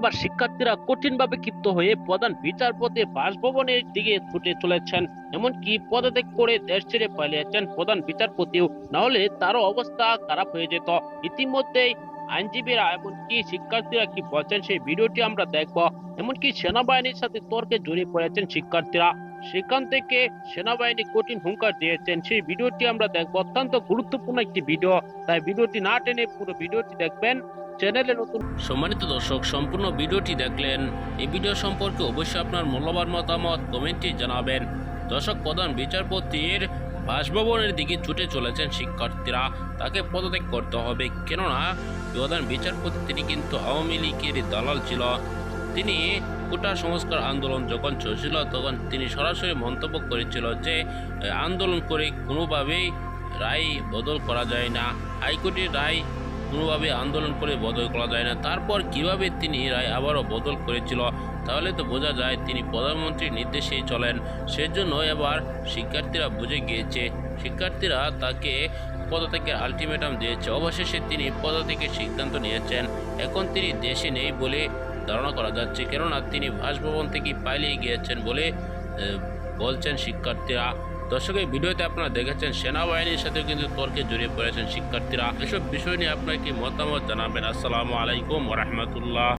এবার শিক্ষার্থীরা কঠিনভাবে ক্ষিপ্ত হয়ে প্রধান বিচারপতি বাসভবনের দিকে ছুটে চলেছেন। এমনকি পদত্যাগ করে দেশ ছেড়ে পালিয়েছেন প্রধান বিচারপতিও। নাহলে তারও অবস্থা খারাপ হয়ে যেত। ইতিমধ্যেই আইনজীবীরা এমনকি শিক্ষার্থীরা কি বলছেন, সেই ভিডিওটি আমরা দেখব। এমনকি সেনাবাহিনীর সাথে তর্কে জড়িয়ে পড়েছেন শিক্ষার্থীরা। সেখান থেকে সেনাবাহিনী কঠিন হুঙ্কার দিয়েছেন। সেই ভিডিওটি আমরা দেখব। অত্যন্ত গুরুত্বপূর্ণ একটি ভিডিও। তাই ভিডিওটি না টেনে পুরো ভিডিওটি দেখবেন। চ্যানেলে নতুন সম্মানিত দর্শক, সম্পূর্ণ ভিডিওটি দেখলেন। এই ভিডিও সম্পর্কে অবশ্যই আপনার মূল্যবান মতামত কমেন্টে জানাবেন। দর্শক, প্রধান বিচারপতির বাসভবনের দিকে ছুটে চলেছেন শিক্ষার্থীরা। তাকে পদত্যাগ করতে হবে। কেননা, প্রধান বিচারপতি তিনি কিন্তু আওয়ামী লীগের দালাল ছিল। তিনি কোটা সংস্কার আন্দোলন যখন চলছিল, তখন তিনি সরাসরি মন্তব্য করেছিল যে, আন্দোলন করে কোনোভাবেই রায় বদল করা যায় না। হাইকোর্টের রায় কোনোভাবে আন্দোলন করে বদল করা যায় না। তারপর কীভাবে তিনি রায় আবারও বদল করেছিল, তাহলে তো বোঝা যায় তিনি প্রধানমন্ত্রীর নির্দেশেই চলেন। সেজন্য এবার শিক্ষার্থীরা বুঝে গিয়েছে, শিক্ষার্থীরা তাকে পদত্যাগের আলটিমেটাম দিয়েছে। অবশেষে তিনি পদত্যাগের সিদ্ধান্ত নিয়েছেন। এখন তিনি দেশে নেই বলে ধারণা করা যাচ্ছে, কেননা তিনি বাসভবন থেকে পালিয়ে গিয়েছেন বলে বলছেন শিক্ষার্থীরা। দর্শকের ভিডিওতে আপনারা দেখেছেন সেনাবাহিনীর সাথে কিন্তু তর্কে জড়িয়ে পড়েছেন শিক্ষার্থীরা। এসব বিষয় নিয়ে আপনার কি মতামত জানাবেন? আসসালামু আলাইকুম রহমতুল্লাহ।